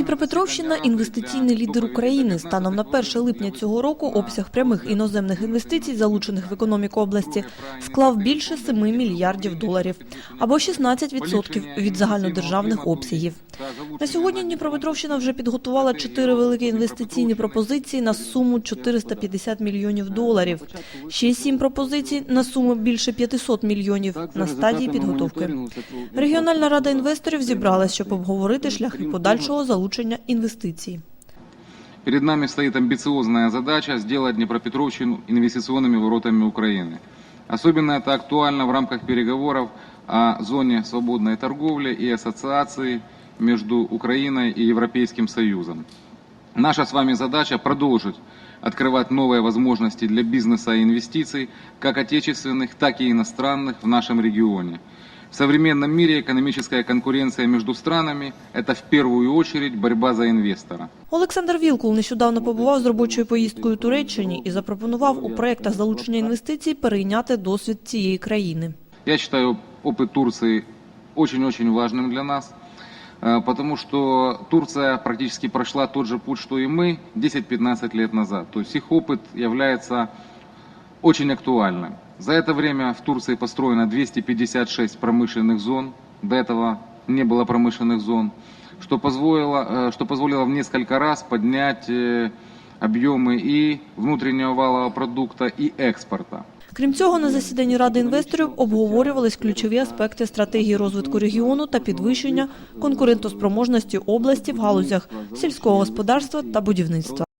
Дніпропетровщина інвестиційний лідер України. Станом на 1 липня цього року обсяг прямих іноземних інвестицій, залучених в економіку області, склав більше 7 мільярдів доларів, або 16% від загальнодержавних обсягів. На сьогодні Дніпропетровщина вже підготувала чотири великі інвестиційні пропозиції на суму 450 мільйонів доларів. Ще сім пропозицій на суму більше 500 мільйонів на стадії підготовки. Регіональна рада інвесторів зібралась, щоб обговорити шляхи подальшого залучення інвестицій. Перед нами стоит амбициозная задача сделать Днепропетровщину инвестиционными воротами Украины. Особенно это актуально в рамках переговоров о зоне свободной торговли и ассоциации между Украиной и Европейским Союзом. Наша с вами задача продолжить открывать новые возможности для бизнеса и инвестиций, как отечественных, так и иностранных в нашем регионе. В современном мире экономическая конкуренция между странами – это в первую очередь борьба за инвестора. Олександр Вілкул нещодавно побував з робочою поїздкою у Туреччині і запропонував у проєктах залучення інвестицій перейняти досвід цієї країни. Я считаю опыт Турции очень-очень важным для нас, э, Потому что Турция практически прошла тот же путь, что и мы 10-15 лет назад. То есть их опыт является очень актуальным. За это время в Турции построено 256 промышленных зон. До этого не было промышленных зон, что позволило, э, что позволило в несколько раз поднять э, объемы и внутреннего валового продукта, и экспорта. Крім цього, на засіданні Ради інвесторів обговорювались ключові аспекти стратегії розвитку регіону та підвищення конкурентоспроможності області в галузях сільського господарства та будівництва.